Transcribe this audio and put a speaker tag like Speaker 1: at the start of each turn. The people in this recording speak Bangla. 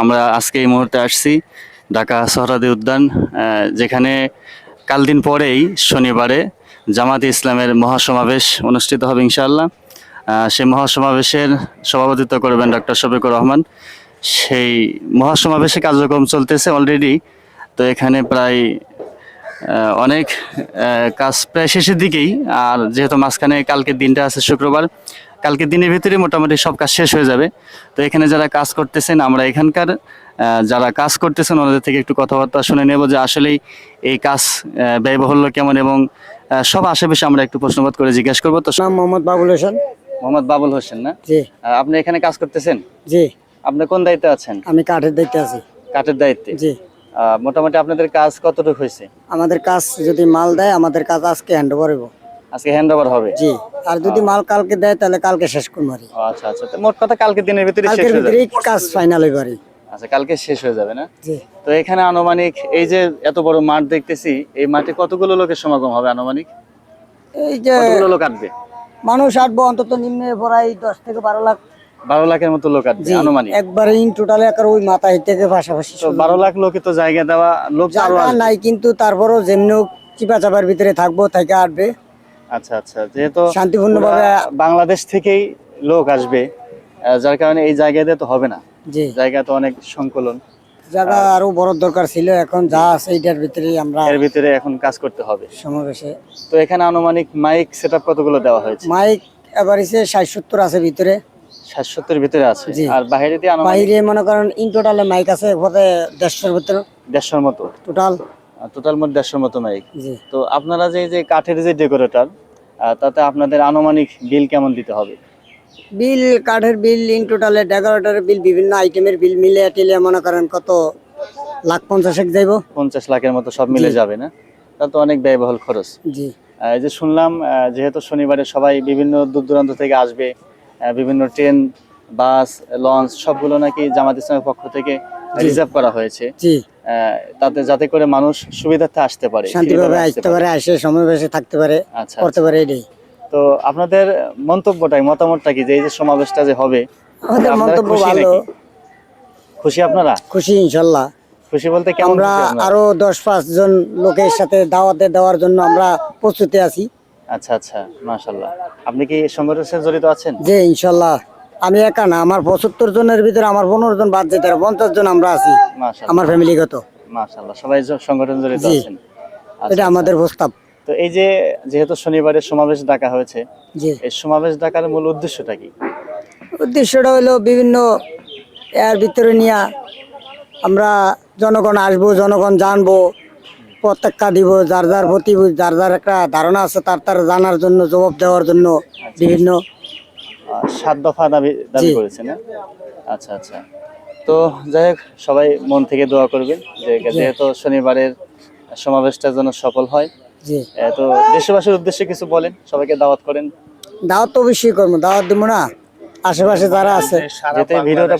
Speaker 1: আমরা আজকে এই মুহূর্তে আসছি ঢাকা সহরাদি উদ্যান যেখানে কাল দিন পরেই শনিবারে জামাতে ইসলামের মহাসমাবেশ অনুষ্ঠিত হবে ইনশাআল্লাহ। সেই মহাসমাবেশের সভাপতিত্ব করবেন ডক্টর শফিকুর রহমান। সেই মহাসমাবেশে কার্যক্রম চলতেছে অলরেডি তো এখানে প্রায় অনেক কাজ প্রায় শেষের দিকেই, আর যেহেতু মাঝখানে কালকের দিনটা আছে শুক্রবার কালকের দিনের ভিতরে মোটামুটি সব কাজ শেষ হয়ে যাবে। তো এখানে যারা কাজ করতেছেন আমরা এখানকার যারা কাজ করতেছেন ওনাদের থেকে একটু কথাবার্তা শুনে নেব যে আসলেই এই কাজ ব্যয়বহুল্য কেমন এবং সব আশেপাশে আমরা একটু প্রশ্নবোধ করে জিজ্ঞেস করব। তো
Speaker 2: নাম মোহাম্মদ বাবুল হোসেন।
Speaker 1: মোহাম্মদ বাবুল হোসেন না?
Speaker 2: জি।
Speaker 1: আপনি এখানে কাজ করতেছেন?
Speaker 2: জি।
Speaker 1: আপনি কোন দায়িত্বে আছেন?
Speaker 2: আমি কাঠের দায়িত্বে আছি।
Speaker 1: কাঠের দায়িত্বে?
Speaker 2: জি।
Speaker 1: মোটামুটি আপনাদের কাজ কতটুকু হয়েছে?
Speaker 2: আমাদের কাজ যদি মাল দেয় আমাদের কাজ আজকে হ্যান্ড ওভার হব
Speaker 1: আজকে হ্যান্ড ওভার হবে?
Speaker 2: জি আর যদি মাল কালকে দেয় তাহলে কালকে শেষ করব
Speaker 1: আচ্ছা আচ্ছা। মোট কথা কালকে দিনের ভিতরে শেষ হয়ে যাবে?
Speaker 2: কাজ ফাইনাল আর
Speaker 1: আচ্ছা কালকে শেষ হয়ে যাবে না?
Speaker 2: জি।
Speaker 1: তো এখানে আনুমানিক এই যে এত বড় মাঠ দেখতেছি এই মাঠে কতগুলো লোকের সমাগম হবে আনুমানিক?
Speaker 2: এই যে
Speaker 1: কতগুলো লোক আসবে?
Speaker 2: মানুষ আসব অন্তত নিম্নে প্রায় দশ থেকে বারো লাখ।
Speaker 1: বারো লাখের মতো লোক আসবে আনুমানিক?
Speaker 2: একবারে ইন টোটাল একার ওই মাথায় থেকে পাশাপাশি
Speaker 1: বারো লাখ লোকে তো জায়গা দেওয়া লোক।
Speaker 2: নাই কিন্তু তারপরও যেমনি চিপা চাপার ভিতরে থাকব থেকে আসবে।
Speaker 1: আচ্ছা আচ্ছা। যেহেতু
Speaker 2: শান্তিপূর্ণভাবে
Speaker 1: পুরা বাংলাদেশ থেকেই লোক আসবে যার কারণে এই জায়গা দিয়ে তো হবে না।
Speaker 2: জি।
Speaker 1: জায়গা তো অনেক সংকলন।
Speaker 2: জায়গা আরও বড় দরকার ছিল এখন যা আছে এইটার ভিতরেই আমরা
Speaker 1: এর ভিতরে এখন কাজ করতে হবে।
Speaker 2: সমাবেশে।
Speaker 1: তো এখানে আনুমানিক মাইক সেটআপ কতগুলো দেওয়া হয়েছে?
Speaker 2: মাইক এবার এসে ষাট সত্তর আছে ভিতরে।
Speaker 1: ষাট সত্তর ভিতরে আছে। আর বাইরে দিয়ে আনুমানিক
Speaker 2: বাইরে মনে করেন ইন টোটালে মাইক আছে বোধে দেড়শোর ভিতরে।
Speaker 1: দেড়শোর মতো।
Speaker 2: টোটাল
Speaker 1: টোটাল মোট দেড়শোর মতো মাইক তো আপনারা যে যে কাঠের যে ডেকোরেটর তাতে আপনাদের আনুমানিক বিল কেমন দিতে হবে?
Speaker 2: বিল কাঠের বিল ইন টোটালে ডেকোরেটরের বিল বিভিন্ন আইটেমের বিল মিলে টিলে মনে করেন কত লাখ পঞ্চাশেক যাইব।
Speaker 1: পঞ্চাশ লাখের মতো সব মিলে যাবে না? তা তো অনেক ব্যয়বহুল খরচ।
Speaker 2: জি।
Speaker 1: এই যে শুনলাম যেহেতু শনিবারে সবাই বিভিন্ন দূর দূরান্ত থেকে আসবে বিভিন্ন ট্রেন বাস লঞ্চ সবগুলো নাকি জামাত ইসলামের পক্ষ থেকে রিজার্ভ করা হয়েছে।
Speaker 2: জি।
Speaker 1: তাতে যাতে করে মানুষ সুবিধার্থে আসতে পারে
Speaker 2: শান্তিভাবে আসতে পারে। আসে সমাবেশে থাকতে পারে
Speaker 1: আচ্ছা
Speaker 2: করতে পারে এটাই।
Speaker 1: তো আপনাদের মন্তব্যটাই মতামতটা কি যে এই যে সমাবেশটা যে হবে
Speaker 2: আমাদের মন্তব্য ভালো।
Speaker 1: খুশি আপনারা?
Speaker 2: খুশি ইনশাল্লাহ।
Speaker 1: খুশি বলতে কেমন
Speaker 2: আমরা আরও দশ পাঁচ জন লোকের সাথে দাওয়াতে দেওয়ার জন্য আমরা প্রস্তুতি আছি।
Speaker 1: আচ্ছা আচ্ছা মাশাল্লাহ আপনি কি সংগঠনের জড়িত আছেন?
Speaker 2: যে ইনশাল্লাহ। আমি একা না আমার পঁচাত্তর জনের ভিতরে আমার পনেরো জন বাদ যেতে পঞ্চাশ জন আমরা আছি আমার ফ্যামিলিগত।
Speaker 1: মাশাল্লাহ সবাই সংগঠন জড়িত আছেন। আচ্ছা,
Speaker 2: এটা আমাদের প্রস্তাব।
Speaker 1: তো এই যে যেহেতু শনিবারে সমাবেশ ডাকা হয়েছে এই সমাবেশ ডাকার মূল উদ্দেশ্যটা কি?
Speaker 2: উদ্দেশ্যটা হলো বিভিন্ন এর ভিতরে নিয়ে আমরা জনগণ আসব জনগণ জানব প্রত্যেকটা দিব যার যার প্রতি যার যার একটা ধারণা আছে তার তার জানার জন্য জবাব দেওয়ার জন্য বিভিন্ন
Speaker 1: সাত দফা দাবি দাবি করেছে না আচ্ছা আচ্ছা। তো যাই হোক সবাই মন থেকে দোয়া করবেন যে যেহেতু শনিবারের সমাবেশটা যেন সফল হয়।
Speaker 2: জি।
Speaker 1: তো দেশবাসীর উদ্দেশ্যে কিছু বলেন সবাইকে দাওয়াত করেন।
Speaker 2: দাওয়াত তো অবশ্যই করব দাওয়াত দেবো না। আশেপাশে যারা আছে।
Speaker 1: যাতে ভিডিওটা